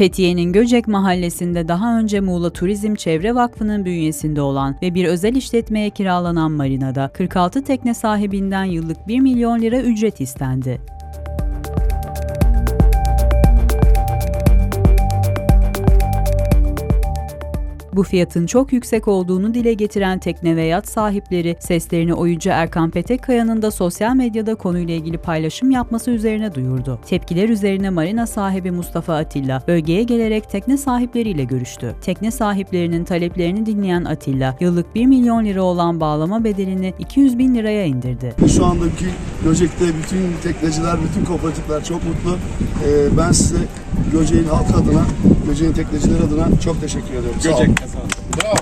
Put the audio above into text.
Fethiye'nin Göcek mahallesinde daha önce Muğla Turizm Çevre Vakfı'nın bünyesinde olan ve bir özel işletmeye kiralanan marinada 46 tekne sahibinden yıllık 1 milyon lira ücret istendi. Bu fiyatın çok yüksek olduğunu dile getiren tekne ve yat sahipleri seslerini oyuncu Erkan Petekkaya'nın da sosyal medyada konuyla ilgili paylaşım yapması üzerine duyurdu. Tepkiler üzerine marina sahibi Mustafa Atilla bölgeye gelerek tekne sahipleriyle görüştü. Tekne sahiplerinin taleplerini dinleyen Atilla, yıllık 1 milyon lira olan bağlama bedelini 200 bin liraya indirdi. Şu andaki Göcek'te bütün tekneciler, bütün kooperatifler çok mutlu. Ee, ben size Göcek'in halkı adına, Göcek'in tekneciler adına çok teşekkür ediyorum. Sağ olun. Bravo.